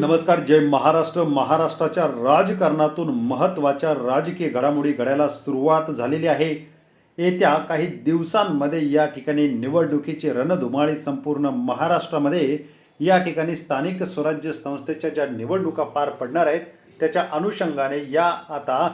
नमस्कार जय महाराष्ट्र. महाराष्ट्राच्या राजकारणातून महत्त्वाच्या राजकीय घडामोडी घडायला सुरुवात झालेली आहे. येत्या काही दिवसांमध्ये या ठिकाणी निवडणुकीची रणधुमाळी संपूर्ण महाराष्ट्रामध्ये या ठिकाणी स्थानिक स्वराज्य संस्थेच्या ज्या निवडणुका पार पडणार आहेत त्याच्या अनुषंगाने या आता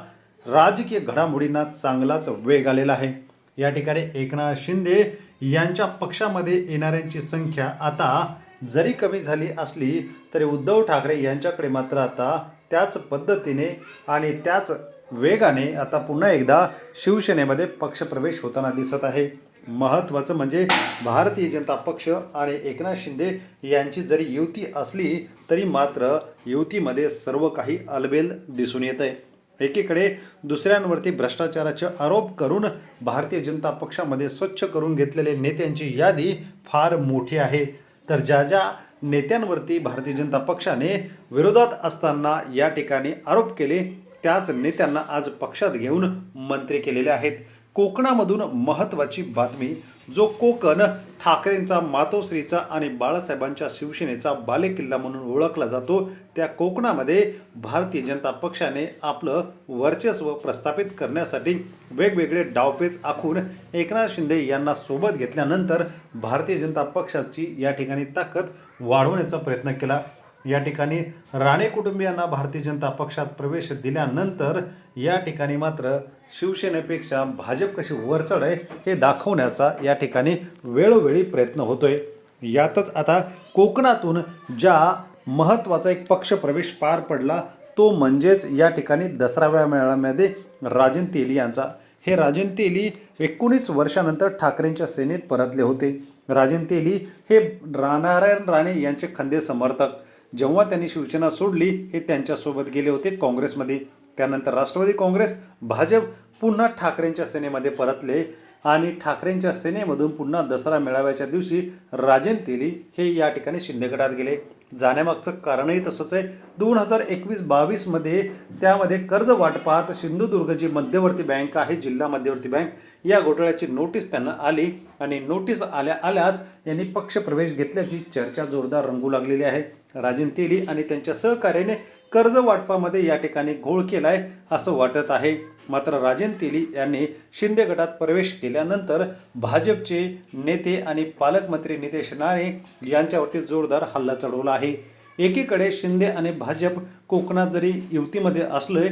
राजकीय घडामोडींना चांगलाच वेग आलेला आहे. या ठिकाणी एकनाथ शिंदे यांच्या पक्षामध्ये येणाऱ्यांची संख्या आता जरी कमी झाली असली तरी उद्धव ठाकरे यांच्याकडे मात्र आता त्याच पद्धतीने आणि त्याच वेगाने आता पुन्हा एकदा शिवसेनेमध्ये पक्षप्रवेश होताना दिसत आहे. महत्त्वाचं म्हणजे भारतीय जनता पक्ष आणि एकनाथ शिंदे यांची जरी युती असली तरी मात्र युतीमध्ये सर्व काही अलबेल दिसून येत आहे एकीकडे दुसऱ्यांवरती भ्रष्टाचाराचे आरोप करून भारतीय जनता पक्षामध्ये स्वच्छ करून घेतलेले नेत्यांची यादी फार मोठी आहे. तर ज्या ज्या नेत्यांवरती भारतीय जनता पक्षाने विरोधात असताना या ठिकाणी आरोप केले त्याच नेत्यांना आज पक्षात घेऊन मंत्री केलेले आहेत. कोकणामधून महत्त्वाची बातमी जो कोकण ठाकरेंचा मातोश्रीचा आणि बाळासाहेबांच्या शिवसेनेचा बालेकिल्ला म्हणून ओळखला जातो त्या कोकणामध्ये भारतीय जनता पक्षाने आपलं वर्चस्व प्रस्थापित करण्यासाठी वेगवेगळे डावपेच आखून एकनाथ शिंदे यांना सोबत घेतल्यानंतर भारतीय जनता पक्षाची या ठिकाणी ताकद वाढवण्याचा प्रयत्न केला. या ठिकाणी राणे कुटुंबियांना भारतीय जनता पक्षात प्रवेश दिल्यानंतर या ठिकाणी मात्र शिवसेनेपेक्षा भाजप कशी वरचढ आहे हे दाखवण्याचा या ठिकाणी वेळोवेळी प्रयत्न होतोय. यातच आता कोकणातून ज्या महत्त्वाचा एक पक्ष प्रवेश पार पडला तो म्हणजेच या ठिकाणी दसराव्या मेळाव्यामध्ये राजन तेली यांचा. हे राजन तेली एकोणीस वर्षानंतर ठाकरेंच्या सेनेत परतले होते. राजन तेली हे नारायण राणे यांचे खंदे समर्थक. जेव्हा त्यांनी शिवसेना सोडली हे त्यांच्यासोबत गेले होते काँग्रेसमध्ये. त्यानंतर राष्ट्रवादी काँग्रेस भाजप पुन्हा ठाकरेंच्या सेनेमध्ये परतले आणि ठाकरेंच्या सेनेमधून पुन्हा दसरा मेळाव्याच्या दिवशी राजन तेली हे या ठिकाणी शिंदे गटात गेले. जाण्यामागचं कारणही तसंच आहे. दोन हजार एकवीस बावीसमध्ये त्यामध्ये कर्ज वाटपात सिंधुदुर्ग जी मध्यवर्ती बँक आहे जिल्हा मध्यवर्ती बँक. या घोटाळ्याची नोटीस त्यांना आली आणि नोटीस आल्या आल्याच यांनी पक्षप्रवेश घेतल्याची चर्चा जोरदार रंगू लागलेली आहे. राजन तेली आणि त्यांच्या सहकार्याने कर्ज वाटपामध्ये या ठिकाणी घोळ केलाय असं वाटत आहे. मात्र राजन तेली यांनी शिंदे गटात प्रवेश केल्यानंतर भाजपचे नेते आणि पालकमंत्री नितेश राणे यांच्यावरती जोरदार हल्ला चढवला आहे. एकीकडे शिंदे आणि भाजप कोकणात जरी युतीमध्ये असले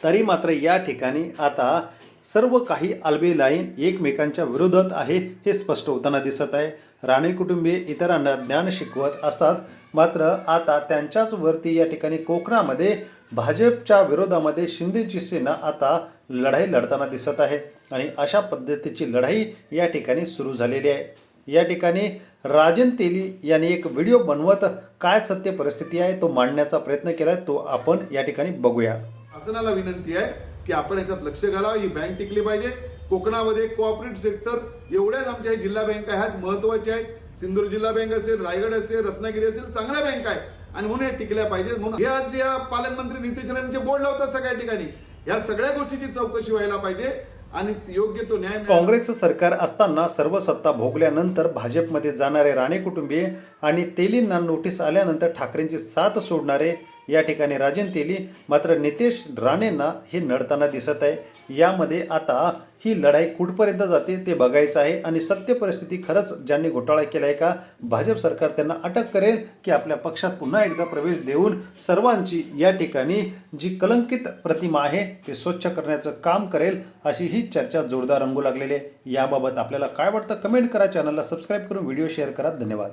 तरी मात्र या ठिकाणी आता सर्व काही आलबे लाईन एकमेकांच्या विरोधात आहे हे स्पष्ट होताना दिसत आहे. राणे कुटुंबीय इतरांना ज्ञान शिकवत असतात. मात्र आता त्यांच्याच वरती या ठिकाणी कोकणामध्ये भाजपच्या विरोधामध्ये शिंदेची सेना आता लढाई लढताना दिसत आहे. आणि अशा पद्धतीची लढाई या ठिकाणी सुरू झालेली आहे. या ठिकाणी राजन तेली यांनी एक व्हिडिओ बनवत काय सत्य परिस्थिती आहे तो मांडण्याचा प्रयत्न केला तो आपण या ठिकाणी बघूया. शासनाला विनंती आहे की आपण याच्यात लक्ष घालावं ही बँक टिकली पाहिजे. कोकणामध्ये कोऑपरेटिव्ह सेक्टर एवढ्याच आमच्या जिल्हा बँका ह्याच महत्त्वाच्या आहेत. सिंधुदुर्ग जिल्हा बँक असेल रायगड असेल रत्नागिरी असेल चांगल्या बँक आहे. आणि म्हणून हे टिकल्या पाहिजेत. म्हणून हे आज या पालकमंत्री नितेश राणेंचे बोर्ड लावतात सगळ्या ठिकाणी. या सगळ्या गोष्टीची चौकशी व्हायला पाहिजे आणि योग्य तो न्याय काँग्रेसचं सरकार असताना सर्व सत्ता भोगल्यानंतर भाजपमध्ये जाणारे राणे कुटुंबीय आणि तेलींना नोटीस आल्यानंतर ठाकरेंची साथ सोडणारे या ठिकाणी राजन तेली मात्र नितेश राणेंना हे नडताना दिसत आहे. यामध्ये आता ही लढाई कुठपर्यंत जाते ते बघायचं आहे आणि सत्य परिस्थिती खरंच ज्यांनी घोटाळा केला आहे का भाजप सरकार त्यांना अटक करेल की आपल्या पक्षात पुन्हा एकदा प्रवेश देऊन सर्वांची या ठिकाणी जी कलंकित प्रतिमा आहे ते स्वच्छ करण्याचं काम करेल अशी ही चर्चा जोरदार रंगू लागलेली आहे. याबाबत आपल्याला काय वाटतं कमेंट करा चॅनलला सबस्क्राईब करून व्हिडिओ शेअर करा. धन्यवाद.